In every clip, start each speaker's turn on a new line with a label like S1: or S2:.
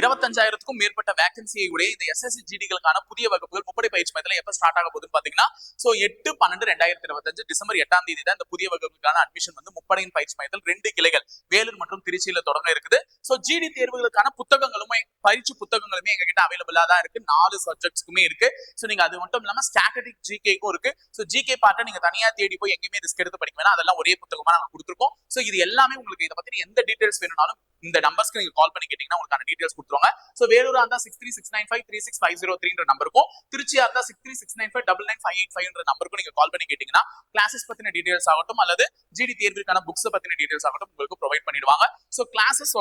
S1: இருபத்தஞ்சாயிரத்துக்கும் மேற்பட்ட வேகன்சியை உடைய இந்த எஸ்எஸ்சி ஜிடிகளுக்கான புதிய வகுப்புகள் முப்படை பயிற்சி மையத்தில் எப்போ ஸ்டார்ட் ஆக போகுதுன்னு பாத்தீங்கன்னா சோ எட்டு பன்னெண்டு ரெண்டாயிரத்தி இருபத்தஞ்சு டிசம்பர் எட்டாம் தேதி தான் இந்த புதிய வகுப்புக்கான அட்மிஷன் வந்து முப்படையின் பயிற்சி மையத்தில் ரெண்டு கிளைகள் வேலூர் மற்றும் திருச்சியில தொடங்க இருக்குது. சோ ஜிடி தேர்வுகளுக்கான புத்தகங்களுமே பயிற்சி புத்தகங்களுமே எங்க கிட்ட அவைலபிளா தான் இருக்கு. நாலு சப்ஜெக்ட்ஸ்க்குமே இருக்கு. சோ நீங்க அது மட்டும் இல்லாம ஸ்டாட்டிக் ஜிகேக்கும் இருக்கு. சோ ஜிகே பார்த்து நீங்க தனியா தேடி போய் எங்கேயுமே ரிஸ்க் எடுத்து படிக்க வேணாம். அதெல்லாம் ஒரே புத்தகமா நாங்க கொடுத்துருக்கோம். சோ இது எல்லாமே உங்களுக்கு இதை பத்தி எந்த டீடைல்ஸ் வேணும்னாலும் இந்த நம்பர்ஸ்க்கு நீங்க கால் பண்ணி கேட்டீங்கன்னா உங்களுக்கான டீடைல்ஸ் கொடுத்துருவாங்க. சோ வேலூரா இருந்தா six three six nine five three six five zero த்ரீன்ற நம்பருக்கும் திருச்சியா இருந்தா six three six nine five double nine five eight ஃபைவ்ன்ற நம்பருக்கும் நீங்க கால் பண்ணி கேட்டீங்கன்னா கிளாஸஸ் பத்தின டீடைல்ஸ் ஆகட்டும் அல்லது ஜிடி தேர்வுக்கான புக்ஸ் பத்தின டீடைல்ஸ் ஆகட்டும் உங்களுக்கு ப்ரொவைட் பண்ணிடுவாங்க. சோ கிளாஸஸ்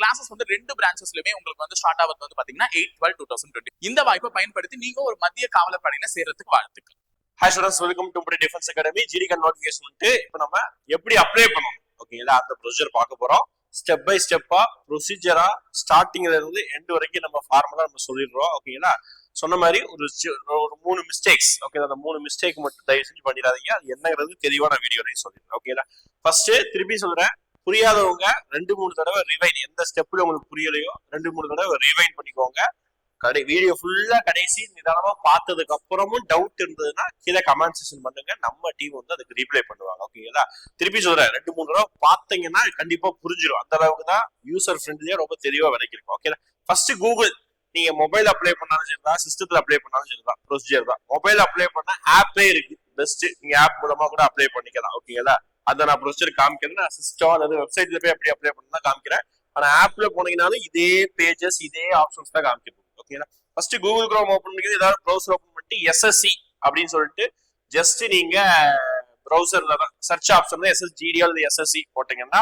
S1: கிளாஸஸ் வந்து ரெண்டு பிரான்ச்சஸ்லயுமே உங்களுக்கு வந்து ஸ்டார்ட் ஆகிறது வந்து பாத்தீங்கன்னா eight twelve two thousand twenty இந்த வாய்ப்பை பயன்படுத்தி நீங்க ஒரு மத்திய காவலர் படையில சேர்றதுக்கு வாழ்த்துக்கள்.
S2: Hi students welcome to defence academy GD con notification இப்போ நம்ம எப்படி அப்ளை பண்ணணும்? ஓகேங்களா அந்த ப்ரொசீஜர் பார்க்க போறோம். ஸ்டெப் பை ஸ்டெப்பா ப்ரொசீஜரா ஸ்டார்டிங்ல இருந்து எண்ட் வரைக்கும் நம்ம ஃபார்முலா நம்ம சொல்லிடுறோம் ஓகேங்களா சொன்ன மாதிரி ஒரு ஒரு மூணு மிஸ்டேக்ஸ் ஓகே அந்த மூணு மிஸ்டேக் மட்டும் தயவு செஞ்சு பண்ணிடாதீங்க. அது என்னங்கிறது தெளிவான வீடியோ வரையும் சொல்லிடுறேன் ஓகேங்களா ஃபர்ஸ்ட் திருப்பி சொல்றேன் புரியாதவங்க ரெண்டு மூணு தடவை ரிவைன் எந்த ஸ்டெப்ல உங்களுக்கு புரியலையோ ரெண்டு மூணு தடவை ரிவைன் பண்ணிக்கோங்க. கடை வீடியோ ஃபுல்லா கடைசி நிதானமா பார்த்ததுக்கு அப்புறமும் டவுட் இருந்ததுன்னா கீழே கமெண்ட் செஷன் பண்ணுங்க. நம்ம டீம் வந்து அதுக்கு ரீப்ளை பண்ணுவாங்க. ஓகேங்களா திருப்பி சொல்றேன். ரெண்டு மூணு தடவை பார்த்தீங்கன்னா கண்டிப்பா புரிஞ்சிடும் அந்த அளவுக்கு தான் யூசர் ஃப்ரெண்ட்லியா ரொம்ப தெளிவா விளக்கிருக்கும் ஓகேங்களா ஃபர்ஸ்ட் கூகுள் நீங்க மொபைல் அப்ளை பண்ணாலும் சரிதான் சிஸ்டத்துல அப்ளை பண்ணாலும் சரிதான் ப்ரொசீஜர் தான். மொபைல் அப்ளை பண்ண ஆப்பே இருக்கு. பெஸ்ட் நீங்க ஆப் மூலமா கூட அப்ளை பண்ணிக்கலாம். ஓகேங்களா அதை நான் ப்ரொசீஜர் காமிக்கிறேன். நான் சிஸ்டம் அதாவது வெப்சைட்ல போய் அப்படி அப்ளை பண்ணா காமிக்கிறேன். ஆனா ஆப்ல போனீங்கனாலும் இதே பேஜஸ் இதே ஆப்ஷன்ஸ் தான் காமிக்கிறது ஓகேங்களா ஃபர்ஸ்ட் கூகுள் குரோம் ஓபன் பண்ணிக்கிறது ஏதாவது ப்ரௌசர் ஓபன் பண்ணிட்டு எஸ்எஸ்சி அப்படின்னு சொல்லிட்டு ஜஸ்ட் நீங்க ப்ரௌசர்ல தான் சர்ச் ஆப்ஷன்ல எஸ்எஸ்ஜிடி அல்லது எஸ்எஸ்சி போட்டீங்கன்னா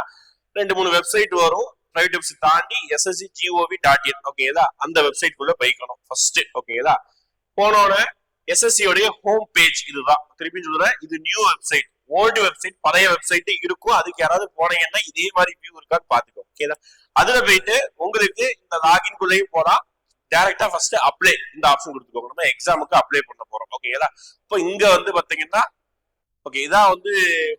S2: ரெண்டு மூணு வெப்சைட் வரும். பிரைவேட் வெப்சைட் தாண்டி எஸ்எஸ்சி ஜிஓவி டாட் இன் ஓகேங்களா அந்த வெப்சைட் குள்ள போய்க்கணும். ஃபர்ஸ்ட் ஓகேங்களா போனோட எஸ்எஸ்சி உடைய ஹோம் பேஜ் இதுதான். திருப்பி சொல்றேன் இது நியூ வெப்சைட் ஓல்டு வெப்சைட் பழைய வெப்சைட் இருக்கும். அதுக்கு யாராவது போனீங்கன்னா இதே மாதிரி வியூ இருக்கான்னு பாத்துக்கோ ஓகேதா அதுல போயிட்டு உங்களுக்கு இந்த லாகின் குள்ளேயும் போலாம் டைரக்டா ஃபர்ஸ்ட் அப்ளை இந்த ஆப்ஷன் கொடுத்துக்கோங்க. நம்ம எக்ஸாமுக்கு அப்ளை பண்ண போறோம். ஓகேங்களா இப்போ இங்க வந்து பாத்தீங்கன்னா ஓகே இதான் வந்து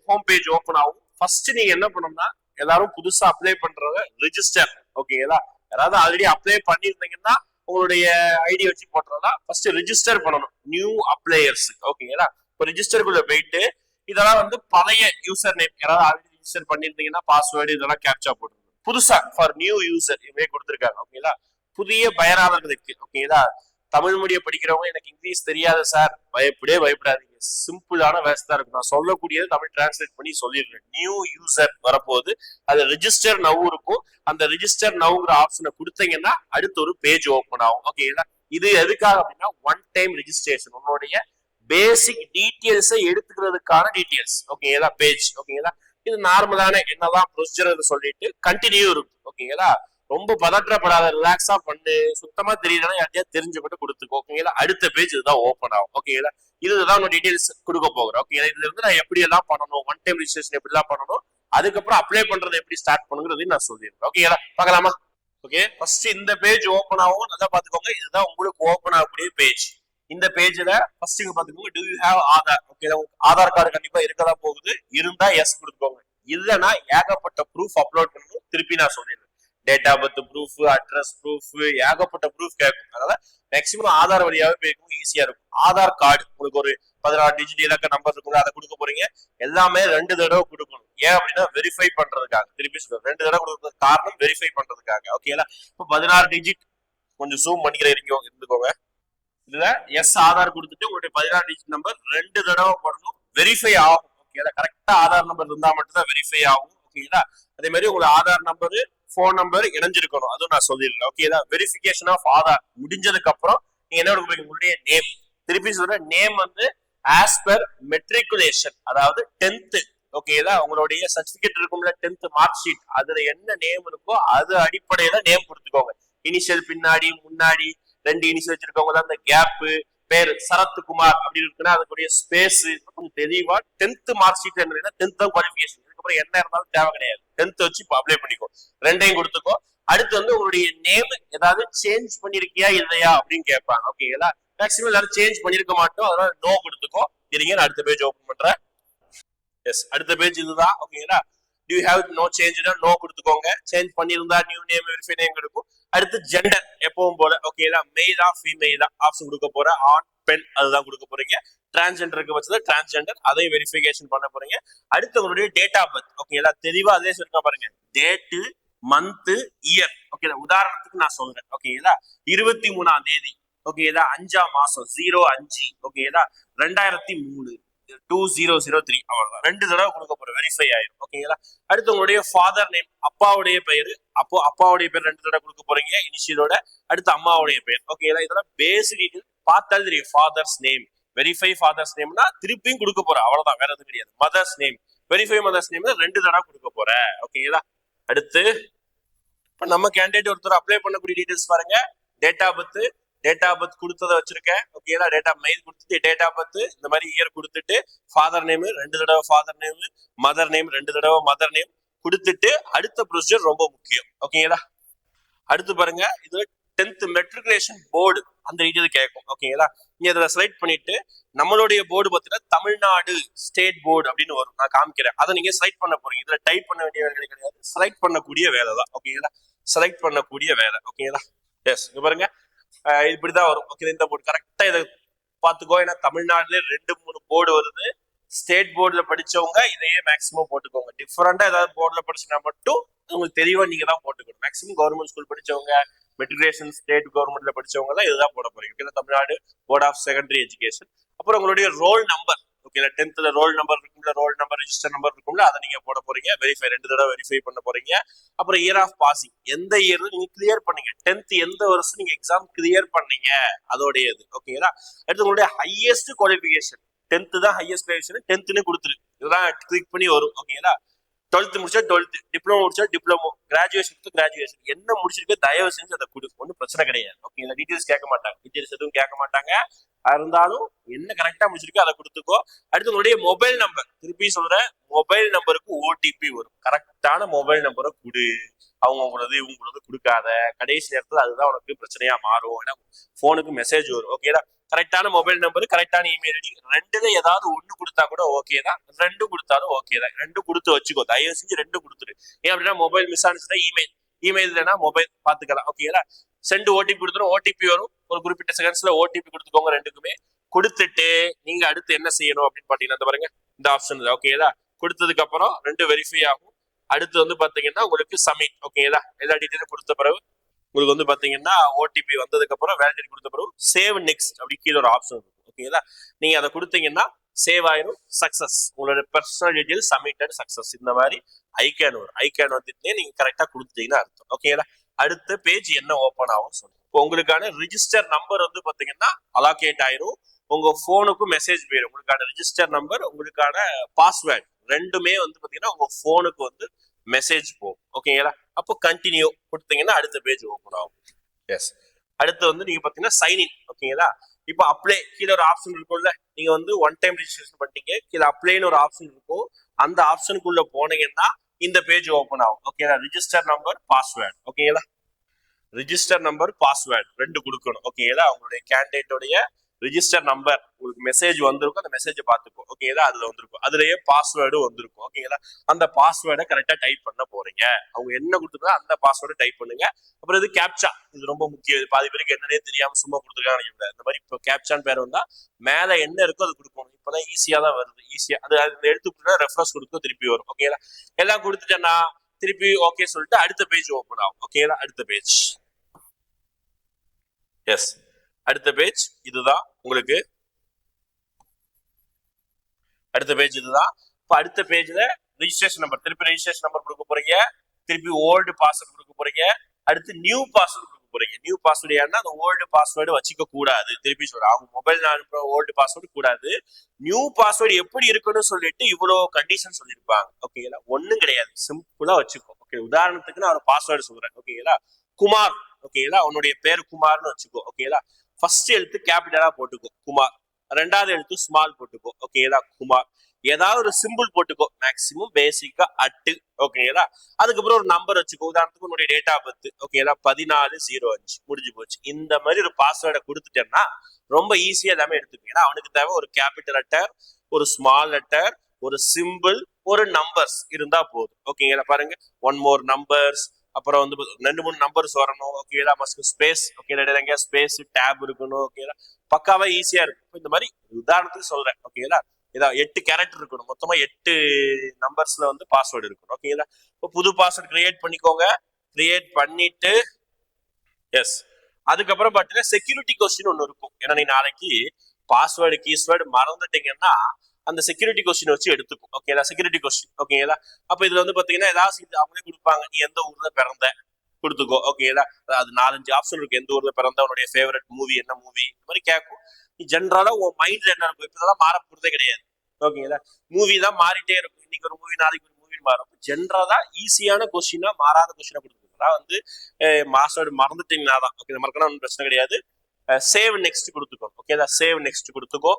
S2: ஹோம் பேஜ் ஓப்பன் ஆகும். ஃபர்ஸ்ட் நீங்க என்ன பண்ணணும்னா எல்லாரும் புதுசா அப்ளை பண்றவங்க ரிஜிஸ்டர் ஓகேங்களா யாராவது ஆல்ரெடி அப்ளை பண்ணியிருந்தீங்கன்னா உங்களுடைய ஐடி வச்சு போட்டுறதா ஃபர்ஸ்ட் ரிஜிஸ்டர் பண்ணணும். நியூ அப்ளையர்ஸ் ஓகேங்களா இப்போ ரிஜிஸ்டருக்குள்ள போயிட்டு இதெல்லாம் வந்து பழைய யூசர் நேம் யாராவது ஆல்ரெடி ரிஜிஸ்டர் பண்ணியிருந்தீங்கன்னா பாஸ்வேர்டு இதெல்லாம் கேப்சா போட்டுருங்க புதுசா ஃபார் நியூ யூசர் இவங்க கொடுத்துருக்காங்க. ஓகேங்களா புதிய பயனாளர்களுக்கு ஓகேங்களா தமிழ் மொழியை படிக்கிறவங்க எனக்கு இங்கிலீஷ் தெரியாது சார். பயப்படே பயப்படாதீங்க. சிம்பிளான வேஸ்ட் தான் இருக்கும். நான் சொல்லக்கூடியது தமிழ் டிரான்ஸ்லேட் பண்ணி சொல்லிடுறேன். நியூ யூசர் வரப்போகுது. அது ரிஜிஸ்டர் நவ் இருக்கும். அந்த ரிஜிஸ்டர் நவ்ங்கிற ஆப்ஷனை கொடுத்தீங்கன்னா அடுத்து ஒரு பேஜ் ஓப்பன் ஆகும். ஓகேங்களா இது எதுக்காக அப்படின்னா ஒன் டைம் ரிஜிஸ்ட்ரேஷன் உன்னுடைய பேசிக் டீட்டெயில்ஸை எடுத்துக்கிறதுக்கான டீட்டெயில்ஸ் ஓகேங்களா பேஜ் ஓகேங்களா இது நார்மலான என்னதான் ப்ரொசீஜர் சொல்லிட்டு கண்டினியூ இருக்கும். ஓகேங்களா ரொம்ப பதற்றப்படாத ரிலாக்ஸா பண்ணு. சுத்தமா தெரியலன்னா யார்ட்டையா தெரிஞ்சுக்கிட்டு கொடுத்துக்கோ ஓகேங்களா அடுத்த பேஜ் இதுதான் ஓப்பன் ஆகும் ஓகேங்களா இதுதான் நான் டீடைல்ஸ் கொடுக்க போகிறேன் ஓகேங்களா இதுல இருந்து நான் எப்படி எல்லாம் பண்ணணும் ஒன் டைம் ரிஜிஸ்ட்ரேஷன் எப்படி எல்லாம் பண்ணணும் அதுக்கப்புறம் அப்ளை பண்றது எப்படி ஸ்டார்ட் பண்ணுங்கிறதையும் நான் சொல்லிடுறேன் ஓகேங்களா பார்க்கலாமா? ஓகே ஃபர்ஸ்ட் இந்த பேஜ் ஓப்பன் ஆகும் நல்லா பாத்துக்கோங்க இதுதான் உங்களுக்கு ஓப்பன் ஆகக்கூடிய பேஜ் இந்த பேஜ்ல ஃபர்ஸ்ட் இங்க பாத்துக்கோங்க do you have Aadhaar okay Aadhaar card கண்டிப்பா இருக்கதான் போகுது. இருந்தா எஸ் கொடுத்துக்கோங்க. இல்லைன்னா ஏகப்பட்ட ப்ரூஃப் அப்லோட் பண்ணணும் திருப்பி நான் சொல்லிடுறேன். Date of birth proof address proof ஏகப்பட்ட ப்ரூஃப் கேட்கும். அதனால மேக்ஸிமம் ஆதார் வழியாகவே போய்க்கும் ஈஸியா இருக்கும். ஆதார் கார்டு உங்களுக்கு ஒரு பதினாறு டிஜிட் இலக்க நம்பர் இருக்கும் அதை கொடுக்க போறீங்க. எல்லாமே ரெண்டு தடவை கொடுக்கணும். ஏன் அப்படின்னா வெரிஃபை பண்றதுக்காக. திருப்பி சொல்றேன் ரெண்டு தடவை கொடுக்கறது காரணம் வெரிஃபை பண்றதுக்காக. ஓகேங்களா இப்போ பதினாறு டிஜிட் கொஞ்சம் ஜூம் பண்ணிக்கிற இருக்கோம் இருந்துக்கோங்க. இதுல எஸ் ஆதார் கொடுத்துட்டு உங்களுடைய பதினாறு டிஜிட் நம்பர் ரெண்டு தடவை போடணும் வெரிஃபை ஆகும். ஓகேங்களா கரெக்டா ஆதார் நம்பர் இருந்தா மட்டும்தான் வெரிஃபை ஆகும். ஓகேங்களா அதே மாதிரி உங்களோட ஆதார் நம்பரு ஃபோன் நம்பர் இணைஞ்சிருக்கணும். அதுவும் நான் சொல்லிடுறேன். ஓகேதா வெரிஃபிகேஷன் ஆஃப் ஆதார் முடிஞ்சதுக்கு அப்புறம் நீங்க என்ன கொடுக்க உங்களுடைய நேம் திருப்பி சொல்றேன் நேம் வந்து ஆஸ் பர் மெட்ரிகுலேஷன் அதாவது டென்த் ஓகேதா உங்களுடைய சர்டிபிகேட் இருக்கும்ல டென்த் மார்க் ஷீட் அதுல என்ன நேம் இருக்கோ அது அடிப்படையில நேம் கொடுத்துக்கோங்க. இனிஷியல் பின்னாடி முன்னாடி ரெண்டு இனிஷியல் வச்சிருக்கவங்க தான். அந்த கேப்பு பேர் சரத்குமார் அப்படின்னு இருக்குன்னா அதுக்குரிய ஸ்பேஸ் கொஞ்சம் தெளிவா டென்த் மார்க் ஷீட் என்ன டென்த் தான் குவாலிஃபிகேஷன் அதுக்கப்புறம் என்ன இருந்தாலும் தேவை கிடையாது. டென்த் வச்சு இப்போ அப்ளை பண்ணிக்கோ. ரெண்டையும் கொடுத்துக்கோ. அடுத்து வந்து உங்களுடைய நேம் ஏதாவது சேஞ்ச் பண்ணிருக்கியா இல்லையா அப்படின்னு கேட்பாங்க. ஓகேங்களா மேக்சிமம் எல்லாரும் சேஞ்ச் பண்ணிருக்க மாட்டோம். அதனால நோ கொடுத்துக்கோ. இருங்க நான் அடுத்த பேஜ் ஓபன் பண்றேன். எஸ் அடுத்த பேஜ் இதுதான். ஓகேங்களா யூ ஹேவ் நோ சேஞ்ச்னா நோ கொடுத்துக்கோங்க. சேஞ்ச் பண்ணியிருந்தா நியூ நேம் வெரிஃபை நேம் கொடுக்கும். அடுத்து ஜெண்டர் எப்பவும் போல. ஓகேங்களா மெயிலா ஃபீமெயிலா ஆப்ஷன் கொடுக்க போற ஆன் பெண் அதுதான் கொடுக்க போறீங்க. டிரான்ஸ்ஜெண்டருக்கு பட்சத்தில் டிரான்ஸ்ஜெண்டர் அதையும் வெரிஃபிகேஷன் பண்ண போறீங்க. அடுத்து உங்களுடைய டேட் ஆஃப் பர்த் ஓகேங்களா தெளிவா அதே சொல்லிருக்கா பாருங்க. டேட்டு மந்த் இயர் ஓகே உதாரணத்துக்கு நான் சொல்றேன். ஓகேங்களா இருபத்தி மூணாம் தேதி. ஓகேதா அஞ்சாம் மாசம். ஜீரோ அஞ்சு. ஓகேதா ரெண்டாயிரத்தி மூணு டூ ஜீரோ ஜீரோ த்ரீ அவ்வளவுதான். ரெண்டு தடவை கொடுக்க போறோம் வெரிஃபை ஆயிரும். ஓகேங்களா அடுத்து உங்களுடைய ஃபாதர் நேம் அப்பாவுடைய பெயர். அப்போ அப்பாவுடைய பேர் ரெண்டு தடவை கொடுக்க போறீங்க. இனிஷியலோட அடுத்து அம்மாவுடைய பெயர் ஓகேங்களா இதெல்லாம் பேசிக் டீட்டெயில் தெரியும். ஃபாதர்ஸ் நேம் வெரிஃபை ஃபாதர்ஸ் நேம்னா திருப்பியும் கொடுக்க போற. அவ்வளவுதான். வேற எதுவும் கிடையாது. Mother's name verify mother's name ரெண்டு தடவை கொடுக்க போற. ஓகேங்களா அடுத்து இப்ப நம்ம கேண்டிடேட் ஒருத்தர் அப்ளை பண்ணக்கூடிய டீடைல்ஸ் பாருங்க. Date of birth date of birth கொடுத்ததை வச்சிருக்கேன். ஓகேங்களா டேட் ஆஃப் மெயில் கொடுத்துட்டு டேட் ஆஃப் பர்த் இந்த மாதிரி இயர் கொடுத்துட்டு ஃபாதர் நேம் ரெண்டு தடவை ஃபாதர் நேம் மதர் நேம் ரெண்டு தடவை மதர் நேம் கொடுத்துட்டு அடுத்த ப்ரொசீஜர் ரொம்ப முக்கியம். ஓகேங்களா அடுத்து பாருங்க. இது டென்த் மெட்ரிகுலேஷன் போர்டு அந்த இது கேட்கும் ஓகேங்களா நீங்க இதில் செலக்ட் பண்ணிட்டு நம்மளுடைய போர்டு பார்த்தீங்கன்னா தமிழ்நாடு ஸ்டேட் போர்டு அப்படின்னு வரும். நான் காமிக்கிறேன். அதை நீங்க செலக்ட் பண்ண போறீங்க. இதுல டைப் பண்ண வேண்டிய வேலை கிடையாது. செலக்ட் பண்ணக்கூடிய வேலை தான். ஓகேங்களா செலக்ட் பண்ணக்கூடிய வேலை. ஓகேங்களா எஸ் இங்க பாருங்க. இப்படிதான் வரும். ஓகே இந்த போர்டு கரெக்டா இதை பாத்துக்கோ ஏன்னா தமிழ்நாடுல ரெண்டு மூணு போர்டு வருது. ஸ்டேட் போர்டுல படிச்சவங்க இதையே மேக்ஸிமம் போட்டுக்கோங்க. டிஃப்ரெண்டா ஏதாவது போர்டுல படிச்சுனா மட்டும் உங்களுக்கு தெளிவா நீங்க தான் போட்டுக்கணும். மேக்ஸிமம் கவர்மெண்ட் ஸ்கூல் படிச்சவங்க மெட்ரிகுலேஷன் ஸ்டேட் கவர்மெண்ட்ல படிச்சவங்க தான் இதுதான் போட போறீங்க. ஓகேங்களா Tamil Nadu board of secondary education அப்புறம் உங்களுடைய ரோல் நம்பர் ஓகேங்களா டென்த்ல ரோல் நம்பர் இருக்கும்ல ரோல் நம்பர் ரிஜிஸ்டர் நம்பர் இருக்கும்ல அதை நீங்க போட போறீங்க. வெரிஃபை ரெண்டு தடவை வெரிஃபை பண்ண போறீங்க. அப்புறம் இயர் ஆஃப் பாசிங் எந்த இயர் நீங்க கிளியர் பண்ணீங்க. டென்த் எந்த வருஷம் நீங்க எக்ஸாம் கிளியர் பண்ணீங்க? அதோடைய இது ஓகேங்களா அடுத்து உங்களுடைய ஹையஸ்ட் குவாலிஃபிகேஷன் டென்த் தான் ஹையஸ்ட் குவாலிஃபிகேஷன் டென்த்னு கொடுத்துரு. இதெல்லாம் கிளிக் பண்ணி வரும் ஓகேங்களா டுவெல்த் முடிச்சா டுவெல்த் டிப்ளமோ முடிச்சா டிப்ளமோ கிராஜுவேஷன் கிராஜுவேஷன் என்ன முடிச்சிருக்கோ தயவு செஞ்சு அதை கொடு. ஒன்றும் பிரச்சனை கிடையாது. ஓகேங்களா டீடைல்ஸ் கேட்க மாட்டாங்க. டீடைல்ஸ் எதுவும் கேட்க மாட்டாங்க. இருந்தாலும் என்ன கரெக்டா முடிச்சிருக்கோ அதை கொடுத்துக்கோ. அடுத்து உங்களுடைய மொபைல் நம்பர் திருப்பி சொல்றேன் மொபைல் நம்பருக்கு ஓடிபி வரும். கரெக்டான மொபைல் நம்பரை கொடு. அவங்க உங்களது இவங்களது கொடுக்காத. கடைசி நேரத்தில் அதுதான் உனக்கு பிரச்சனையா மாறும். ஏன்னா போனுக்கு மெசேஜ் வரும். ஓகேடா கரெக்டான மொபைல் நம்பர் கரெக்டான இமெயில் ஐடி ரெண்டுல ஏதாவது ஒன்று கொடுத்தா கூட ஓகே தான். ரெண்டு கொடுத்தாலும் ஓகே தான். ரெண்டு கொடுத்து வச்சுக்கோ. தயவு செஞ்சு ரெண்டு கொடுத்துரு. ஏன் அப்படின்னா மொபைல் மிஸ் ஆனிச்சுன்னா இமெயில் இமெயில் இல்லைன்னா மொபைல் பாத்துக்கலாம் ஓகேங்களா சென்ட் ஓடிபி கொடுத்துரும். ஓடிபி வரும். ஒரு குறிப்பிட்ட செகண்ட்ஸ்ல ஓடிபி கொடுத்துக்கோங்க ரெண்டுக்குமே. கொடுத்துட்டு நீங்க அடுத்து என்ன செய்யணும் அப்படின்னு பாத்தீங்கன்னா பாருங்க இந்த ஆப்ஷன் ஓகேதா கொடுத்ததுக்கு அப்புறம் ரெண்டு வெரிஃபை ஆகும். அடுத்து வந்து பாத்தீங்கன்னா உங்களுக்கு சமிட் ஓகேங்களா எல்லா டீட்டெயிலும் கொடுத்த பிறகு உங்களுக்கு வந்து பாத்தீங்கன்னா ஓடிபி வந்ததுக்கு அப்புறம் வேலிடிட்டி கொடுத்த பிறகு சேவ் நெக்ஸ்ட் அப்படி கீழே ஒரு ஆப்ஷன் இருக்கும். ஓகேங்களா நீங்க அதை கொடுத்தீங்கன்னா சேவ் ஆயிரும் சக்சஸ் உங்களோட பர்சனல் டீடைல் சப்மிட்டட் சக்சஸ் இந்த மாதிரி ஐகேன் வரும். ஐகேன் வந்துட்டு நீங்க கரெக்டா கொடுத்துட்டீங்கன்னா அர்த்தம். ஓகேங்களா அடுத்த பேஜ் என்ன ஓப்பன் ஆகும் சொல்லுங்க இப்போ உங்களுக்கான ரிஜிஸ்டர் நம்பர் வந்து பாத்தீங்கன்னா அலாகேட் ஆயிரும். உங்க போனுக்கும் மெசேஜ் போயிடும் உங்களுக்கான ரிஜிஸ்டர் நம்பர் உங்களுக்கான பாஸ்வேர்ட் ரெண்டுமே வந்து பாத்தீங்கன்னா உங்க போனுக்கு வந்து மெசேஜ் போகும். ஓகேங்களா அப்போ கண்டினியூ கொடுத்தீங்கன்னா அடுத்த பேஜ் ஓப்பன் ஆகும். எஸ் அடுத்து வந்து நீங்க பாத்தீங்கன்னா சைன்இன் ஓகேங்களா இப்போ அப்ளை கீழே ஒரு ஆப்ஷன் இருக்கும்ல நீங்க வந்து ஒன் டைம் ரிஜிஸ்ட்ரேஷன் பண்ணிட்டீங்க கீழே அப்ளைன்னு ஒரு ஆப்ஷன் இருக்கும். அந்த ஆப்ஷனுக்குள்ள போனீங்கன்னா இந்த பேஜ் ஓப்பன் ஆகும். ஓகேங்களா ரிஜிஸ்டர் நம்பர் பாஸ்வேர்டு ஓகேங்களா ரிஜிஸ்டர் நம்பர் பாஸ்வேர்டு ரெண்டு கொடுக்கணும். ஓகேங்களா உங்களுடைய கேண்டிடேட்டோடைய ரிஜிஸ்டர் நம்பர் உங்களுக்கு மெசேஜ் வந்திருக்கும் அந்த மெசேஜை பார்த்துக்கோ. ஓகேங்களா அதுல வந்திருக்கும். அதுலயே பாஸ்வேர்டும் வந்திருக்கும். ஓகேங்களா அந்த பாஸ்வேர்டை கரெக்டா டைப் பண்ண போறீங்க. அவங்க என்ன கொடுத்துருக்கோ அந்த பாஸ்வேர்டை டைப் பண்ணுங்க. அப்புறம் இது கேப்சா இது ரொம்ப முக்கியம். இது பாதி பேருக்கு என்னன்னே தெரியாம சும்மா கொடுத்துருக்காங்க இந்த மாதிரி இப்போ கேப்சான்னு பேர் வந்தா மேல என்ன இருக்கோ அது கொடுக்கணும். இப்பதான் ஈஸியா தான் வருது. ஈஸியா அது அது எடுத்து ரெஃபரன்ஸ் கொடுக்கும் திருப்பி வரும். ஓகேங்களா எல்லாம் கொடுத்துட்டேன்னா திருப்பி ஓகே சொல்லிட்டு அடுத்த பேஜ் ஓப்பன் ஆகும். ஓகேங்களா அடுத்த பேஜ் எஸ் அடுத்த பேஜ் இதுதான் உங்களுக்கு. அடுத்த பேஜ் இதுதான். இப்போ அடுத்த பேஜ்ல ரிஜிஸ்ட்ரேஷன் நம்பர் திருப்பி ரிஜிஸ்ட்ரேஷன் நம்பர் கொடுக்க போறீங்க. திருப்பி ஓல்டு பாஸ்வேர்டு கொடுக்க போறீங்க. அடுத்து நியூ பாஸ்வேர்டு கொடுக்க போறீங்க. நியூ பாஸ்வேர்டு ஏன்னா அந்த ஓல்டு பாஸ்வேர்டு வச்சுக்க கூடாது. திருப்பி சொல்றேன். அவங்க மொபைல் அனுப்புற ஓல்டு பாஸ்வேர்டு கூடாது. நியூ பாஸ்வேர்டு எப்படி இருக்குன்னு சொல்லிட்டு இவ்வளவு கண்டிஷன் சொல்லியிருப்பாங்க. ஓகேங்களா ஒண்ணும் கிடையாது. சிம்பிளா வச்சுக்கோ. ஓகே உதாரணத்துக்கு நான் ஒரு பாஸ்வேர்டு சொல்றேன். ஓகேங்களா குமார். ஓகேங்களா உன்னுடைய பேர் குமார்னு வச்சுக்கோ. ஓகேங்களா ஃபர்ஸ்ட் எழுத்து கேபிட்டலா போட்டுக்கோ. குமார். ரெண்டாவது எழுத்து ஸ்மால் போட்டுக்கோ. ஓகேதா குமார். ஏதாவது ஒரு சிம்பிள் போட்டுக்கோ. மேக்சிமம் பேசிக்கா அட்டு. ஓகேங்களா அதுக்கப்புறம் ஒரு நம்பர் வச்சுக்கோ. உதாரணத்துக்கு உன்னுடைய டேட் ஆஃப் பர்த் ஓகேங்களா பதினாலு ஜீரோ அஞ்சு. முடிஞ்சு போச்சு. இந்த மாதிரி ஒரு பாஸ்வேர்டை கொடுத்துட்டேன்னா ரொம்ப ஈஸியா எல்லாமே எடுத்துக்கோ. ஏன்னா அவனுக்கு தேவை ஒரு கேபிட்டல் லெட்டர் ஒரு ஸ்மால் லெட்டர் ஒரு சிம்பிள் ஒரு நம்பர்ஸ் இருந்தா போதும். ஓகேங்களா பாருங்க. ஒன் மோர் நம்பர்ஸ் அப்புறம் வந்து ரெண்டு மூணு நம்பர்ஸ் வரணும். ஓகேடா மஸ்க்கு ஸ்பேஸ் ஓகேங்களா எங்கேயா ஸ்பேஸ் டேப் இருக்கணும். ஓகேடா பக்காவா ஈஸியா இருக்கும். இந்த மாதிரி உதாரணத்துக்கு சொல்றேன். ஓகேங்களா இதா எட்டு கேரக்டர் இருக்கணும். மொத்தமா எட்டு நம்பர்ஸ்ல வந்து பாஸ்வேர்டு இருக்கணும். ஓகேங்களா இப்போ புது பாஸ்வேர்டு கிரியேட் பண்ணிக்கோங்க. கிரியேட் பண்ணிட்டு எஸ் அதுக்கப்புறம் பாத்தீங்கன்னா செக்யூரிட்டி கொஸ்டின் ஒன்று இருக்கும். ஏன்னா நீ நாளைக்கு பாஸ்வேர்டு கீஸ்வேர்டு மறந்துட்டீங்கன்னா அந்த செக்யூரிட்டி கொஸ்டின் வச்சு எடுத்துக்கும் ஓகேங்களா செக்யூரிட்டி கொஸ்டின் ஓகேங்களா அப்போ இதுல வந்து பாத்தீங்கன்னா ஏதாவது அவங்களே கொடுப்பாங்க. நீ எந்த ஊர்ல பிறந்த? கொடுத்துக்கோ. ஓகேங்களா அது நாலஞ்சு ஆப்ஷன் இருக்கு. எந்த ஊர்ல பிறந்த? உன்னுடைய ஃபேவரட் மூவி என்ன மூவி இந்த மாதிரி கேட்கும். நீ ஜென்ரலா உன் மைண்ட்ல என்ன இருக்கும் இப்பதான் மாற போறதே கிடையாது. ஓகேங்களா மூவி தான் மாறிட்டே இருக்கும். இன்னைக்கு ஒரு மூவி நாளைக்கு ஒரு மூவி மாறும். ஜென்ரலா ஈஸியான கொஸ்டினா மாறாத கொஸ்டினா கொடுத்துருக்கா வந்து மாஸ்டர் மறந்துட்டீங்கன்னா தான் ஓகே மறக்கணும் ஒன்றும் பிரச்சனை கிடையாது. சேவ் நெக்ஸ்ட் கொடுத்துக்கோ. ஓகேதா சேவ் நெக்ஸ்ட் கொடுத்துக்கோ.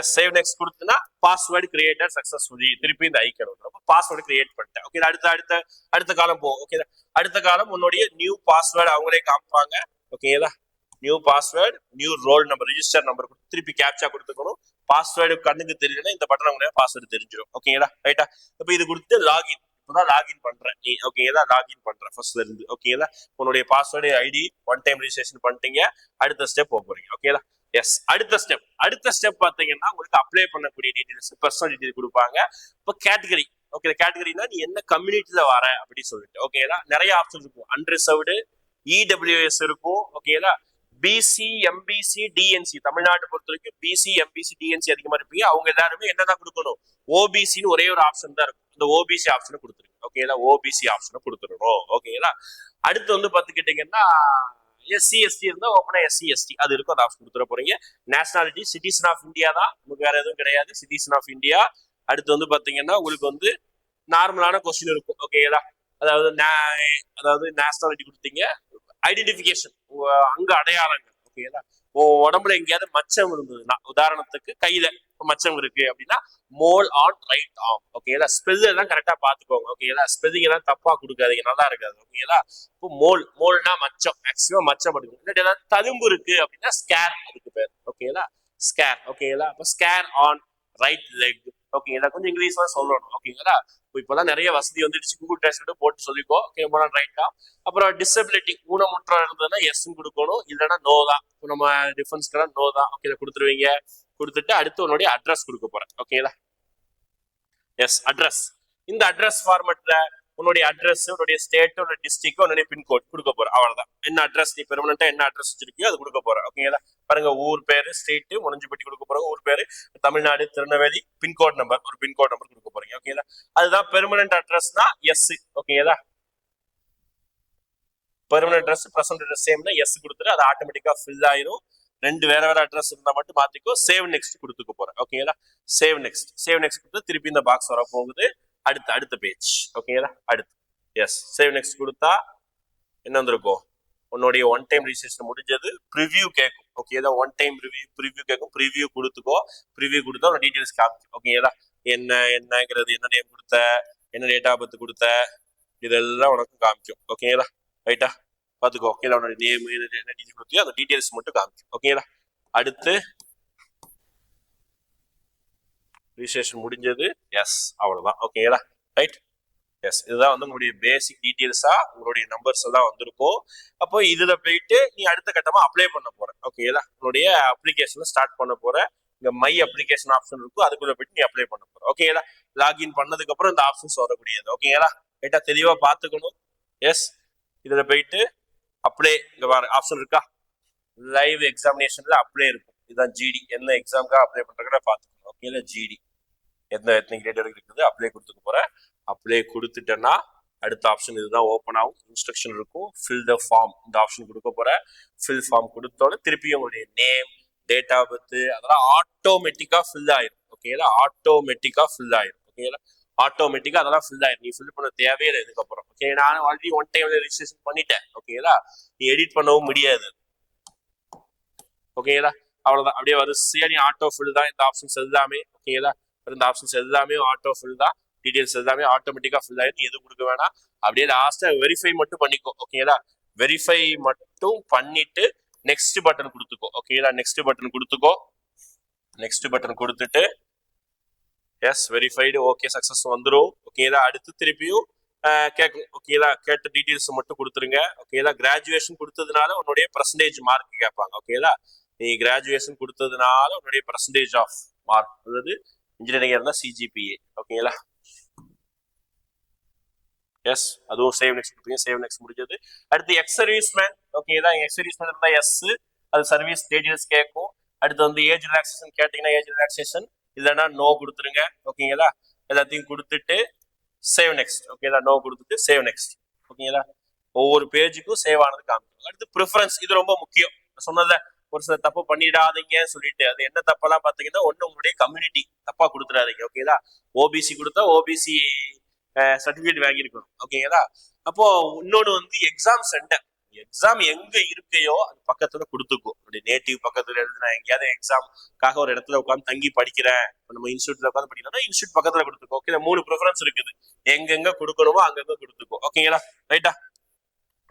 S2: எஸ் சேவ் நெக்ஸ்ட் கொடுத்துன்னா பாஸ்வேர்டு கிரியேட்டர் சக்சஸ்ஃபுல்லி திருப்பி இந்த ஐக்கன் அப்போ பாஸ்வேர்டு கிரியேட் பண்ணிட்டேன். ஓகே அடுத்த அடுத்த அடுத்த காலம் போகும். ஓகே அடுத்த காலம் உன்னுடைய நியூ பாஸ்வேர்டு அவங்களே காமிப்பாங்க. ஓகேங்களா new password new roll number register number திருப்பி கேப்சா கொடுத்துக்கணும். பாஸ்வேர்டு கண்ணுக்கு தெரியலன்னா இந்த பட்டன் அவங்க பாஸ்வேர்டு தெரிஞ்சிடும். ஓகேங்களா ரைட்டா இப்போ இது கொடுத்து லாகின் இப்போதான் லாகின் பண்றேன். நீ ஓகேங்களா லாகின் பண்றேன் ஃபர்ஸ்ட்ல இருந்து. ஓகேங்களா உன்னுடைய password ID one time registration பண்ணிட்டீங்க. அடுத்த ஸ்டெப் போக போறீங்க. ஓகேங்களா எஸ் அடுத்த ஸ்டெப் அடுத்த ஸ்டெப் பார்த்தீங்கன்னா உங்களுக்கு அப்ளை பண்ணக்கூடிய டீட்டெயில்ஸ் பர்சனல் டீட்டெயில் கொடுப்பாங்க. இப்போ கேட்டகரி ஓகே கேட்டகரினா நீ என்ன கம்யூனிட்டியில் வர அப்படின்னு சொல்லிட்டு. ஓகேங்களா நிறைய ஆப்ஷன் இருக்கும். அன்ரிசர்வ்டு இடபிள்யூஎஸ் இருக்கும். ஓகேங்களா பிசி எம்பிசி டிஎன்சி தமிழ்நாட்டை பொறுத்த வரைக்கும் பிசி எம்பிசி டிஎன்சி அதிகமா இருப்பீங்க. அவங்க எல்லாருமே என்னதான் கொடுக்கணும்? ஓபிசின்னு ஒரே ஒரு ஆப்ஷன் தான் இருக்கும். இந்த ஓபிசி ஆப்ஷனை கொடுத்துருங்க. ஓகேங்களா ஓபிசி ஆப்ஷனை கொடுத்துடணும். ஓகேங்களா அடுத்து வந்து பாத்துக்கிட்டீங்கன்னா எஸ்சி எஸ்டி இருந்தால் ஓப்பனாக எஸ்சி எஸ்டி அது இருக்கும். அதை ஆப்ஷன் கொடுத்துட போறீங்க. நேஷனாலிட்டி சிட்டிசன் ஆஃப் இந்தியா தான். உங்களுக்கு வேற எதுவும் கிடையாது. சிட்டிசன் ஆஃப் இந்தியா அடுத்து வந்து பாத்தீங்கன்னா உங்களுக்கு வந்து நார்மலான கொஸ்டின் இருக்கும். ஓகேங்களா அதாவது அதாவது நேஷனாலிட்டி கொடுத்தீங்க. ஐடென்டிஃபிகேஷன் அங்க அடையாளங்கள். ஓகேங்களா உன் உடம்புல எங்கேயாவது மச்சம் இருந்ததுன்னா உதாரணத்துக்கு கையில மச்சம் இருக்கு அப்படின்னா மோல் ஆன் ரைட் ஆம் ஓகேங்களா ஸ்பெல் எல்லாம் கரெக்டா பாத்துக்கோங்க ஓகேங்களா ஸ்பெல்லிங் எல்லாம் தப்பா கொடுக்காதீங்க நல்லா இருக்காது. ஓகேங்களா இப்போ மோல் மோல்னா மச்சம் மேக்ஸிமம் மச்சம் எடுக்கணும் இல்லாட்டி ஏதாவது தழும்பு இருக்கு அப்படின்னா ஸ்கேர் அதுக்கு பேர். ஓகேங்களா ஸ்கேர் ஓகேங்களா அப்போ ஸ்கேர் ஆன் ரைட் லெக் ஓகேங்களா கொஞ்சம் இங்கிலீஷ்ல சொல்லணும். ஓகேங்களா இப்போ இப்போதான் நிறைய வசதி வந்துடுச்சு. கூகுள் டிரான்ஸ்லேட் போட்டு சொல்லிக்கோ. ஓகே போனா ரைட்டா அப்புறம் டிசபிலிட்டி ஊனமுற்றம் இருந்ததுன்னா எஸ் கொடுக்கணும். இல்லைன்னா நோ தான். இப்போ நம்ம டிஃபென்ஸ்க்கெல்லாம் நோ தான். ஓகே கொடுத்துருவீங்க. கொடுத்துட்டு அடுத்து உன்னுடைய அட்ரஸ் கொடுக்க போறேன். ஓகேங்களா எஸ் அட்ரஸ் இந்த அட்ரஸ் ஃபார்மெட்ல உன்னுடைய அட்ரஸ் உன்னுடைய ஸ்டேட் உன்னுடைய டிஸ்ட்ரிக்ட் உன்னுடைய பின்கோட் கொடுக்க போற. அவ்வளவுதான். என்ன அட்ரஸ் நீ பெர்மனண்டா என்ன அட்ரஸ் வச்சிருக்கியோ அது கொடுக்க போற. ஓகேங்களா பாருங்க ஊர் பேரு ஸ்டேட் முனிஞ்சிப்பட்டி கொடுக்க போறோம் ஊர் பேரு தமிழ்நாடு திருநெல்வேலி பின்கோட் நம்பர் ஒரு பின்கோட் நம்பர் கொடுக்க போறீங்க. ஓகேங்களா அதுதான் பெர்மனன்ட் அட்ரஸ்னா எஸ் ஓகேங்களா பெர்மனன்ட் அட்ரஸ் பிரசன்ட் அட்ரஸ் சேம்னா எஸ் கொடுத்துட்டு அது ஆட்டோமேட்டிக்கா ஃபில் ஆயிரும். ரெண்டு வேற வேற அட்ரஸ் இருந்தா மட்டும் மாத்திக்கோ. சேவ் நெக்ஸ்ட் கொடுத்துக்க போறேன். ஓகேங்களா சேவ் நெக்ஸ்ட் சேவ் நெக்ஸ்ட் கொடுத்து திருப்பி இந்த பாக்ஸ் வர போகுது. அடுத்து அடுத்த பேஜ் ஓகேங்களா அடுத்து. எஸ் சேவ் நெக்ஸ்ட் கொடுத்தா என்ன வந்திருக்கும்? உன்னுடைய ஒன் டைம் ரிஜிஸ்ட்ரேஷன் முடிஞ்சது ப்ரிவியூ கேட்கும் ஓகேதா ஒன் டைம் ரிவ்யூ ப்ரிவியூ கேட்கும் ப்ரிவ்யூ கொடுத்துக்கோ. ப்ரிவியூ கொடுத்தா உன் டீட்டெயில்ஸ் காமிக்கும். ஓகேங்களா என்ன என்னங்கிறது என்ன நேம் கொடுத்த என்ன டேட் ஆஃப் பர்த் கொடுத்த இதெல்லாம் உனக்கு காமிக்கும். ஓகேங்களா ரைட்டா பார்த்துக்கோ. ஓகேங்களா உன்னோட நேம் என்ன டீடைல் கொடுத்தியோ அந்த டீட்டெயில்ஸ் மட்டும் காமிக்கும். ஓகேங்களா அடுத்து ரிஜிஸ்ட்ரேஷன் முடிஞ்சது. எஸ் அவ்வளோதான் ஓகேங்களா ரைட் எஸ் இதுதான் வந்து உங்களுடைய பேசிக் டீட்டெயில்ஸா உங்களுடைய நம்பர்ஸ் எல்லாம் வந்திருக்கும் அப்போ இதுல போயிட்டு நீ அடுத்த கட்டமா அப்ளை பண்ண போற. ஓகேங்களா உங்களுடைய அப்ளிகேஷனை ஸ்டார்ட் பண்ண போற. இங்க மை அப்ளிகேஷன் ஆப்ஷன் இருக்கும் அதுக்குள்ள போயிட்டு நீ அப்ளை பண்ண போற. ஓகேங்களா லாகின் பண்ணதுக்கு அப்புறம் இந்த ஆப்ஷன்ஸ் வரக்கூடியது. ஓகேங்களா கேட்டா தெளிவா பாத்துக்கணும் எஸ் இதுல போயிட்டு அப்ளை இங்க பாரு ஆப்ஷன் இருக்கா? லைவ் எக்ஸாமினேஷன்ல அப்ளை இருக்கும். இதுதான் ஜிடி என்ன எக்ஸாம்க்காக அப்ளை பண்றதுக்கு பாத்துக்கணும் ஓகேங்களா ஜிடி எந்த எத்தனை கிரேட் வரைக்கும் இருக்குது அப்ளை கொடுத்துக்க போகிறேன் அப்ளை கொடுத்துட்டேன்னா அடுத்த ஆப்ஷன் இதுதான் ஓப்பன் ஆகும். இன்ஸ்ட்ரக்ஷன் இருக்கும். ஃபில் த ஃபார்ம் இந்த ஆப்ஷன் கொடுக்க போகிறேன் ஃபில் ஃபார்ம் கொடுத்தோடனே திருப்பி உங்களுடைய நேம் டேட் ஆஃப் பர்த் அதெல்லாம் ஆட்டோமேட்டிக்காக ஃபில் ஆயிரும். ஓகேங்களா ஆட்டோமேட்டிக்காக ஃபில் ஆயிரும். ஓகேங்களா ஆட்டோமேட்டிக்காக அதெல்லாம் ஃபில் ஆயிரும். நீ ஃபில் பண்ண தேவையே இல்லை இதுக்கப்புறம். ஓகே நான் ஆல்ரெடி ஒன் டைம்ல ரிஜிஸ்ட்ரேஷன் பண்ணிட்டேன். ஓகேங்களா நீ எடிட் பண்ணவும் முடியாது. ஓகேங்களா அவ்வளோதான் அப்படியே வரிசையா நீ ஆட்டோ ஃபில் தான் இந்த ஆப்ஷன்ஸ் எல்லாமே. ஓகேங்களா இந்த ஆப்ஷன்ஸ் எல்லாமே ஆட்டோ ஃபில் தான். டீடைல்ஸ் எல்லாமே ஆட்டோமேட்டிக்காக ஃபில் ஆயிடும் எதுவும் கொடுக்க வேணாம். அப்படியே லாஸ்ட்டாக வெரிஃபை மட்டும் பண்ணிக்கோ ஓகேங்களா வெரிஃபை மட்டும் பண்ணிட்டு நெக்ஸ்ட் பட்டன் கொடுத்துக்கோ ஓகேங்களா நெக்ஸ்ட் பட்டன் கொடுத்துக்கோ. நெக்ஸ்ட் பட்டன் கொடுத்துட்டு எஸ் வெரிஃபைடு ஓகே சக்ஸஸ் வந்துடும் ஓகேங்களா அடுத்து திருப்பியும் கேட்கும் ஓகேங்களா கேட்ட டீட்டெயில்ஸ் மட்டும் கொடுத்துருங்க ஓகேங்களா கிராஜுவேஷன் கொடுத்ததுனால உன்னுடைய பர்சன்டேஜ் மார்க் கேட்பாங்க ஓகேங்களா நீ கிராஜுவேஷன் கொடுத்ததுனால உன்னுடைய பர்சன்டேஜ் ஆஃப் மார்க் அதாவது இன்ஜினியரிங் இருந்தால் சிஜிபிஏ ஓகேங்களா எஸ் அதுவும் சேவ் நெக்ஸ்ட் கொடுப்பீங்க சேவ் நெக்ஸ்ட் முடிஞ்சது. அடுத்து எக்ஸ் சர்வீஸ் மேன் ஓகேங்களா எக்ஸ் சர்வீஸ் மேன் இருந்தால் எஸ் அது சர்வீஸ் டீடைல்ஸ் கேட்கும். அடுத்து வந்து ஏஜ் ரிலாக்ஸேஷன் கேட்டிங்கன்னா ஏஜ் ரிலாக்ஸேஷன் இல்லைன்னா நோ கொடுத்துருங்க. ஓகேங்களா எல்லாத்தையும் கொடுத்துட்டு சேவ் நெக்ஸ்ட் ஓகேங்களா நோ கொடுத்துட்டு சேவ் நெக்ஸ்ட் ஓகேங்களா ஒவ்வொரு பேஜுக்கும் சேவ் ஆனது காமிக்கும் அடுத்து ப்ரிஃபரன்ஸ் இது ரொம்ப முக்கியம். நான் ஒரு சில தப்பு பண்ணிடாதீங்க சொல்லிட்டு அது என்ன தப்பெல்லாம் பார்த்தீங்கன்னா ஒன்று உங்களுடைய கம்யூனிட்டி தப்பா கொடுத்துடாதீங்க ஓகேங்களா ஓபிசி கொடுத்தா ஓபிசி சர்டிஃபிகேட் வாங்கியிருக்கணும் ஓகேங்களா அப்போ இன்னொன்று வந்து எக்ஸாம் சென்டர் எக்ஸாம் எங்க இருக்கையோ அது பக்கத்துல கொடுத்துக்கும் அப்படி நேட்டிவ் பக்கத்துல இருந்து நான் எங்கேயாவது எக்ஸாம்காக ஒரு இடத்துல உட்காந்து தங்கி படிக்கிறேன். நம்ம இன்ஸ்டியூட்ல உட்காந்து படிக்கிறோம்னா இன்ஸ்டியூட் பக்கத்துல கொடுத்துக்கோ ஓகே மூணு ப்ரிஃபரன்ஸ் இருக்குது. எங்கெங்க கொடுக்கணுமோ அங்கங்க கொடுத்துக்கோ ஓகேங்களா ரைட்டா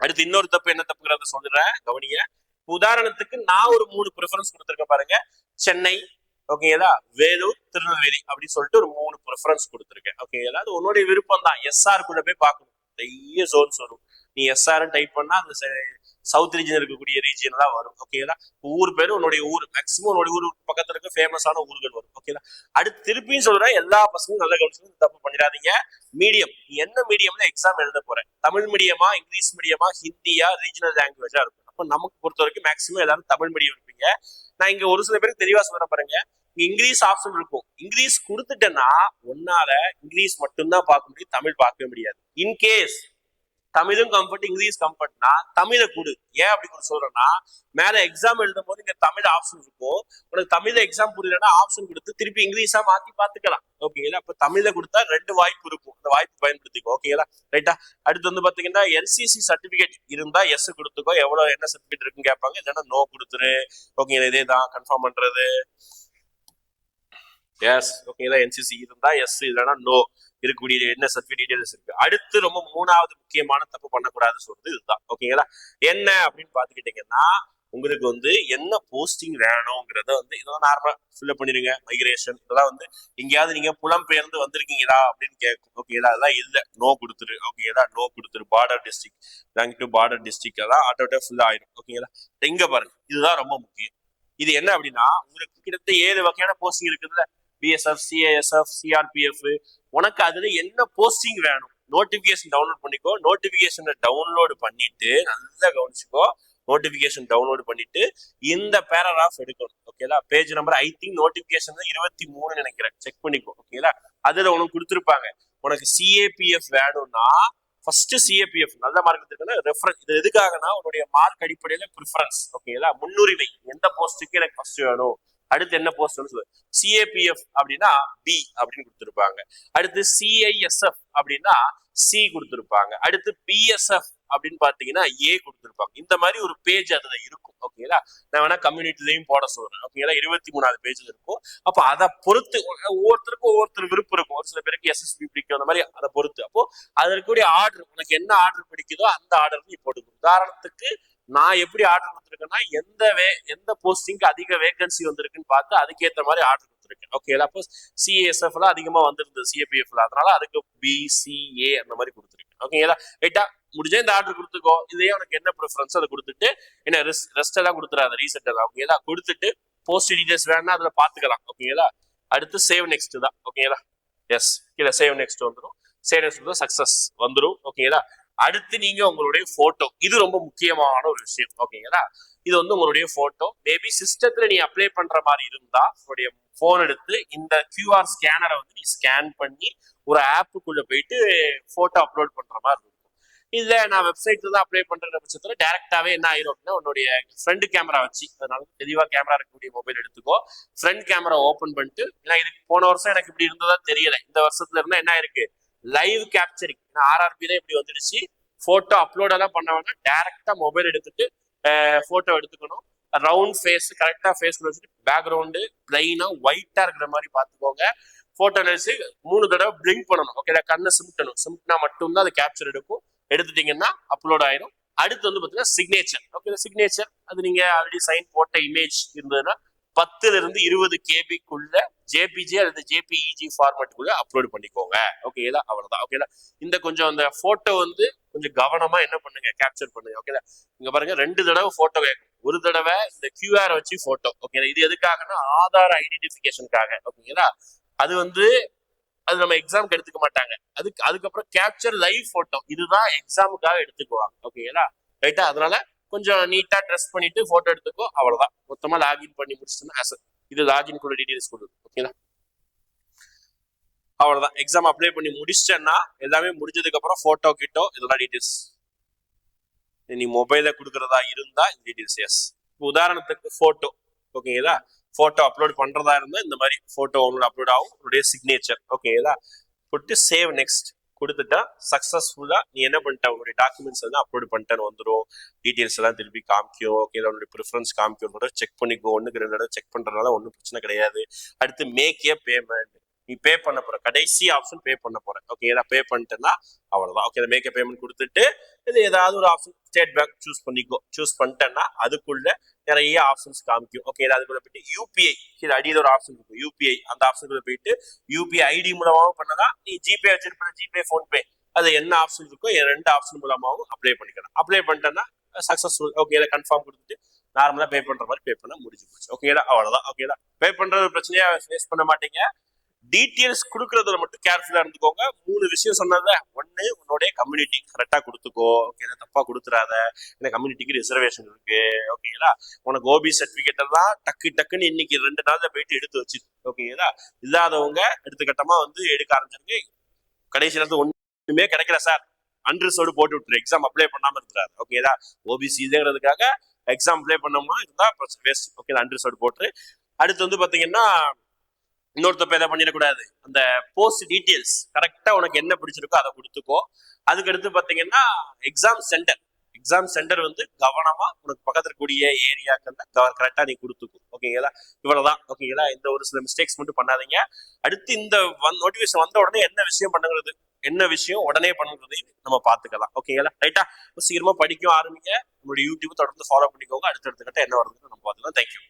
S2: அடுத்து இன்னொரு தப்பு என்ன தப்புங்கிறத சொல்றேன் கவனிங்க. உதாரணத்துக்கு நான் ஒரு மூணு ப்ரிஃபரன்ஸ் கொடுத்துருக்கேன் பாருங்க. சென்னை ஓகேங்களா? வேலூர் திருநெல்வேலி அப்படின்னு சொல்லிட்டு ஒரு மூணு ப்ரிஃபரன்ஸ் கொடுத்துருக்கேன். ஓகேங்களா? அது உன்னுடைய விருப்பம் தான். எஸ்ஆர் கூட போய் பார்க்கணும். நிறைய ஜோன்ஸ் வரும். நீ எஸ்ஆர் டைப் பண்ணா அந்த சவுத் ரீஜன் இருக்கக்கூடிய ரீஜியன் தான் வரும். ஓகேங்களா? ஊர் பேரு உன்னுடைய ஊர். மேக்சிமம் உன்னுடைய ஊர் பக்கத்துல இருக்க ஃபேமஸான ஊர்கள் வரும். ஓகேங்களா? அடுத்து திருப்பியும் சொல்றேன் எல்லா பசங்களும் நல்ல கவனிச்சு தப்பு பண்ணிடாதீங்க. மீடியம் நீ என்ன மீடியம்ல எக்ஸாம் எழுத போறேன். தமிழ் மீடியமா இங்கிலீஷ் மீடியமா ஹிந்தியா ரீஜனல் லாங்குவேஜா இருக்கும். அப்போ நமக்கு பொறுத்த வரைக்கும் மேக்ஸிமம் எல்லாரும் தமிழ் மீடியம் இருப்பீங்க. நான் இங்க ஒரு சில பேருக்கு தெளிவா சொல்றேன் பாருங்க. இங்க இங்கிலீஷ் ஆப்ஷன் இருக்கும். இங்கிலீஷ் கொடுத்துட்டேன்னா உன்னால இங்கிலீஷ் மட்டும்தான் பார்க்க முடியும் தமிழ் பார்க்கவே முடியாது. இன்கேஸ் தமிழும் கம்ஃபர்ட் இங்கிலீஷ் கம்ஃபர்ட்னா தமிழை கொடு. ஏன் அப்படி கொடு சொல்றேன்னா மேல எக்ஸாம் எழுதும் போது இங்க தமிழ் ஆப்ஷன் இருக்கும். உனக்கு தமிழ் எக்ஸாம் புரியலன்னா ஆப்ஷன் கொடுத்து திருப்பி இங்கிலீஷா மாத்தி பாத்துக்கலாம். ஓகேங்களா அப்ப தமிழ்ல கொடுத்தா ரெண்டு வாய்ப்பு இருக்கும். அந்த வாய்ப்பு பயன்படுத்திக்கோ. ஓகேங்களா ரைட்டா அடுத்து வந்து பாத்தீங்கன்னா எல்சிசி சர்டிபிகேட் இருந்தா எஸ் கொடுத்துக்கோ. எவ்வளவு என்ன சர்டிபிகேட் இருக்குன்னு கேட்பாங்க. இல்லைன்னா நோ கொடுத்துரு. ஓகேங்களா இதே தான். கன்ஃபார்ம் பண்றது. எஸ் ஓகேங்களா என்சிசி இருந்தா எஸ் இல்லைன்னா நோ இருக்கக்கூடிய என்ன சர்டிஃபிகேட் டீடைல்ஸ் இருக்கு? அடுத்து ரொம்ப மூணாவது முக்கியமான தப்பு பண்ணக்கூடாதுன்னு சொல்றது இதுதான். ஓகேங்களா என்ன அப்படின்னு பாத்துக்கிட்டீங்கன்னா உங்களுக்கு வந்து என்ன போஸ்டிங் வேணுங்கிறத வந்து இதெல்லாம் நார்மலா ஃபில்அப் பண்ணிருங்க மைக்ரேஷன் இதெல்லாம் வந்து எங்கேயாவது நீங்க புலம்பெயர்ந்து வந்திருக்கீங்களா அப்படின்னு கேட்கும். ஓகேங்களா அதெல்லாம் இல்ல. நோ கொடுத்துரு. ஓகேங்களா நோ கொடுத்துரு. Border district rank to border district எல்லாம் ஆட்டோட்டே ஃபுல் ஆயிடும் ஓகேங்களா எங்க பாருங்க. இதுதான் ரொம்ப முக்கியம். இது என்ன அப்படின்னா உங்களுக்கு கிட்டத்தட்ட ஏழு வகையான போஸ்டிங் இருக்குதுல்ல. பிஎஸ்எஃப் சிஏஎஸ்எஃப் சிஆர்பிஎஃப் உனக்கு அதுல என்ன போஸ்டிங் வேணும்? நோட்டிபிகேஷன் டவுன்லோட் பண்ணிக்கோ. நோட்டிபிகேஷனை டவுன்லோடு பண்ணிட்டு நல்லா கவனிச்சுக்கோ. நோட்டிபிகேஷன் டவுன்லோட் பண்ணிட்டு இந்த பேராகிராஃப் எடுக்கணும். ஓகேலா page number I think notification இருபத்தி மூணு நினைக்கிறேன். செக் பண்ணிக்கோ. ஓகேலா அதுல உனக்கு கொடுத்துருப்பாங்க. உனக்கு சிஏபிஎஃப் வேணும்னா ஃபர்ஸ்ட் சிஏபிஎஃப் நல்ல மார்க் எடுத்துக்கணும் ரெஃபரன்ஸ் இது எதுக்காகனா உன்னுடைய மார்க் அடிப்படையில ப்ரிஃபரன்ஸ் ஓகேங்களா முன்னுரிமை. எந்த போஸ்ட்டுக்கு எனக்கு ஃபர்ஸ்ட் வேணும்? அடுத்து என்ன போஸ்ட் சொல்லு. சிஏபிஎஃப் அப்படின்னா பி அப்படின்னு கொடுத்துருப்பாங்க. அடுத்து சிஐஎஸ்எஃப் அப்படின்னா சி கொடுத்துருப்பாங்க. அடுத்து பிஎஸ்எஃப் அப்படின்னு பாத்தீங்கன்னா ஏ கொடுத்துருப்பாங்க. இந்த மாதிரி ஒரு பேஜ் அதுல இருக்கும். ஓகேங்களா நான் வேணா கம்யூனிட்டிலையும் போட சொல்றேன். ஓகேங்களா இருபத்தி மூணாவது பேஜ் இருக்கும். அப்போ அதை பொறுத்து ஒவ்வொருத்தருக்கும் ஒவ்வொருத்தர் விருப்பம் இருக்கும். ஒரு சில பேருக்கு எஸ்எஸ்பி பிடிக்கும். அந்த மாதிரி அதை பொறுத்து. அப்போ அதற்குரிய ஆர்டர் உனக்கு என்ன ஆர்டர் பிடிக்குதோ அந்த ஆர்டர் நீ போட்டுக்கணும் உதாரணத்துக்கு நான் எப்படி ஆர்டர் கொடுத்துருக்கேன்னா எந்த வே எந்த போஸ்டிங்க்கு அதிக வேகன்சி வந்திருக்குன்னு பார்த்து அதுக்கேற்ற மாதிரி ஆர்டர் கொடுத்துருக்கேன். ஓகேங்களா அப்போ சிஏஎஸ்எஃப்ல அதிகமா வந்திருந்தது சிஏபிஎஃப்ல அதனால அதுக்கு பிசிஏ அந்த மாதிரி கொடுத்துருக்கேன். ஓகேங்களா ரைட்டா முடிஞ்சா இந்த ஆர்டர் கொடுத்துக்கோ. இதே உனக்கு என்ன ப்ரிஃபரன்ஸ் அதை கொடுத்துட்டு என்ன ரெஸ்ட் ரெஸ்ட் எல்லாம் கொடுத்துறாத ரீசெட் எல்லாம். ஓகேங்களா கொடுத்துட்டு போஸ்ட் டீடைல்ஸ் வேணா அதுல பாத்துக்கலாம் ஓகேங்களா அடுத்து சேவ் நெக்ஸ்ட் தான். ஓகேங்களா எஸ் கீழே சேவ் நெக்ஸ்ட் வந்துடும் சேவ் நெக்ஸ்ட் சக்சஸ் வந்துடும் ஓகேங்களா அடுத்து நீங்க உங்களுடைய போட்டோ இது ரொம்ப முக்கியமான ஒரு விஷயம். ஓகேங்களா இது வந்து உங்களுடைய போட்டோ மேபி சிஸ்டத்துல நீ அப்ளை பண்ற மாதிரி இருந்தா உங்களுடைய போன் எடுத்து இந்த கியூஆர் ஸ்கேனரை வந்து நீ ஸ்கேன் பண்ணி ஒரு ஆப்புக்குள்ள போயிட்டு போட்டோ அப்லோட் பண்ற மாதிரி இருக்கும். இல்ல நான் வெப்சைட்ல தான் அப்ளை பண்ற பட்சத்துல டேரக்டாவே என்ன ஆயிரும் அப்படின்னா உன்னுடைய ஃப்ரண்ட் கேமரா வச்சு அதனால தெளிவா கேமரா இருக்கக்கூடிய மொபைல் எடுத்துக்கோ. ஃப்ரண்ட் கேமரா ஓபன் பண்ணிட்டு ஏன்னா இதுக்கு போன வருஷம் எனக்கு இப்படி இருந்ததா தெரியல. இந்த வருஷத்துல இருந்தா என்ன இருக்கு லைவ் கேப்சரிங் ஆர்ஆர்பி தான் இப்படி வந்துடுச்சு. போட்டோ அப்லோட் எல்லாம் பண்ண வேணாம் டேரக்டா மொபைல் எடுத்துட்டு போட்டோ எடுத்துக்கணும். ரவுண்ட் ஃபேஸ் கரெக்டா ஃபேஸ் வச்சுட்டு பேக்ரவுண்டு பிளைனா ஒயிட்டா இருக்கிற மாதிரி பாத்துக்கோங்க போட்டோ நினைச்சு மூணு தடவை பிளிங்க் பண்ணணும். ஓகே கண்ணை சிமிட்டணும். சிமிட்னா மட்டும்தான் அது கேப்சர் எடுக்கும். எடுத்துட்டீங்கன்னா அப்லோட் ஆயிரும். அடுத்து வந்து பாத்தீங்கன்னா சிக்னேச்சர் ஓகே சிக்னேச்சர் அது நீங்க ஆல்ரெடி சைன் போட்ட இமேஜ் இருந்ததுன்னா பத்துல இருந்து இருபது கேபிக்குள்ள ஜேபிஜி அல்லது ஜேபிஇஜி ஃபார்மேட்டுக்குள்ள அப்லோட் பண்ணிக்கோங்க. ஓகேங்களா அவ்வளோதான் ஓகேங்களா இந்த கொஞ்சம் அந்த ஃபோட்டோ வந்து கொஞ்சம் கவனமா என்ன பண்ணுங்க? கேப்சர் பண்ணுங்க. ஓகேங்களா இங்க பாருங்க ரெண்டு தடவை ஃபோட்டோ கேட்கும் ஒரு தடவை இந்த கியூஆர் வச்சு ஃபோட்டோ ஓகேங்களா இது எதுக்காகன்னா ஆதார் ஐடென்டிஃபிகேஷனுக்காக ஓகேங்களா அது வந்து அது நம்ம எக்ஸாம்க்கு எடுத்துக்க மாட்டாங்க. அதுக்கு அதுக்கப்புறம் கேப்சர் லைவ் ஃபோட்டோ இதுதான் எக்ஸாமுக்காக எடுத்துக்குவாங்க. ஓகேங்களா ரைட்டா அதனால கொஞ்சம் நீட்டா ட்ரெஸ் பண்ணிட்டு போட்டோ எடுத்துக்கோ. அவ்வளவுதான். மொத்தமா லாகின் பண்ணி முடிச்சுட்டோம்னா இது லாகின் கூட டீடைல்ஸ் கொடுக்கும் ஓகேங்களா அவ்வளோதான் எக்ஸாம் அப்ளை பண்ணி முடிச்சிட்டேன்னா எல்லாமே முடிஞ்சதுக்கு அப்புறம் கிட்டோ இதெல்லாம் டீட்டெயில்ஸ் நீ மொபைல கொடுக்குறதா இருந்தா இந்த டீட்டெயில்ஸ் எஸ் உதாரணத்துக்கு போட்டோ ஓகேங்களா? ஃபோட்டோ அப்லோட் பண்றதா இருந்தால் இந்த மாதிரி ஃபோட்டோ உங்களோட அப்லோட் ஆகும். உங்களுடைய சிக்னேச்சர் ஓகேங்களா? போட்டு சேவ் நெக்ஸ்ட் கொடுத்துட்டா சக்சஸ்ஃபுல்லா நீ என்ன பண்ணிட்ட? உங்களுடைய டாக்குமெண்ட்ஸ் எல்லாம் அப்லோட் பண்ணிட்டேன்னு வந்துடும் டீடெயில்ஸ் எல்லாம் திருப்பி காமிக்கும். ஓகே உன்னுடைய ப்ரிஃபரன்ஸ் காமிக்கும். செக் பண்ணிக்கோ. ஒன்றுக்கு ரெண்டு தடவை செக் பண்றதுனால ஒன்றும் பிரச்சனை கிடையாது. அடுத்து மேக் ஏ பேமெண்ட் நீ பே பண்ண போற. கடைசி ஆப்ஷன் பே பண்ண போற. ஓகே நான் பே பண்ணிட்டேன்னா அவ்வளவுதான். ஓகே மேக்கப் பேமெண்ட் கொடுத்துட்டு இது ஏதாவது ஒரு ஆப்ஷன் ஸ்டேட் பேங்க் சூஸ் பண்ணிக்கோ. சூஸ் பண்ணிட்டேன்னா அதுக்குள்ள நிறைய ஆப்ஷன்ஸ் காமிக்கும். ஓகே அதுக்குள்ள போயிட்டு யூபிஐ இது அடியில் ஒரு ஆப்ஷன் இருக்கும். யூபிஐ அந்த ஆப்ஷனுக்குள்ள போயிட்டு யூபிஐ ஐடி மூலமாகவும் பண்ணலாம். நீ ஜிபே வச்சிருப்ப ஜிபே ஃபோன்பே அது என்ன ஆப்ஷன் இருக்கோ என் ரெண்டு ஆப்ஷன் மூலமாகவும் அப்ளை பண்ணிக்கலாம். அப்ளை பண்ணிட்டேன்னா சக்சஸ்ஃபுல் ஓகே கன்ஃபார்ம் கொடுத்துட்டு நார்மலாக பே பண்ணுற மாதிரி பே பண்ண முடிஞ்சு போச்சு. ஓகேடா அவ்வளோதான் ஓகேடா பே பண்ணுற பிரச்சனையாக ஃபேஸ் பண்ண மாட்டீங்க. டீட்டெயில்ஸ் கொடுக்கறதுல மட்டும் கேர்ஃபுல்லா இருந்துக்கோங்க. மூணு விஷயம் சொன்னதுல ஒன்னு உன்னுடைய கம்யூனிட்டி கரெக்டா கொடுத்துக்கோ. ஓகே தப்பா கொடுத்துறாத. இந்த கம்யூனிட்டிக்கு ரிசர்வேஷன் இருக்கு. ஓகேங்களா உனக்கு ஓபி சர்டிபிகேட் எல்லாம் டக்கு டக்குன்னு இன்னைக்கு ரெண்டு நாள்ல போயிட்டு எடுத்து வச்சு ஓகேங்களா இல்லாதவங்க எடுத்துக்கட்டமா வந்து எடுக்க ஆரம்பிச்சிருக்கு கடைசி நேரத்துல ஒண்ணுமே கிடைக்கல சார் அன்ரிசர்வ்டு போட்டு விட்டுரு. எக்ஸாம் அப்ளை பண்ணாம இருக்கிறாரு ஓகேதா ஓபிசி இதுங்கிறதுக்காக எக்ஸாம் அப்ளை பண்ணோம்னா இருந்தா வேஸ்ட் ஓகே அன்ரிசர்வ்டு போட்டு அடுத்து வந்து பாத்தீங்கன்னா இன்னொருத்தப்ப எதை பண்ணிடக்கூடாது. அந்த போஸ்ட் டீட்டெயில்ஸ் கரெக்டா உனக்கு என்ன பிடிச்சிருக்கோ அதை கொடுத்துக்கோ. அதுக்கு அடுத்து எக்ஸாம் சென்டர் எக்ஸாம் சென்டர் வந்து கவனமா உனக்கு பக்கத்துல இருக்கக்கூடிய ஏரியாக்கள்ல கரெக்டா நீ கொடுத்துக்கோ. ஓகேங்களா இவ்வளவுதான். ஓகேங்களா இந்த ஒரு சில மிஸ்டேக்ஸ் மட்டும் பண்ணாதீங்க. அடுத்து இந்த நோட்டிபிகேஷன் வந்த உடனே என்ன விஷயம் பண்ணுங்கிறது என்ன விஷயம்? உடனே பண்ணுறதையும் நம்ம பார்த்துக்கலாம். ஓகேங்களா ரைட்டா சீக்கிரமா படிக்கும் ஆரம்பிங்க. நம்மளுடைய யூடியூப் தொடர்ந்து ஃபாலோ பண்ணிக்கோங்க. அடுத்தடுத்த கட்ட என்ன வருதுன்னு நம்ம பார்த்துக்கலாம். தேங்க்யூ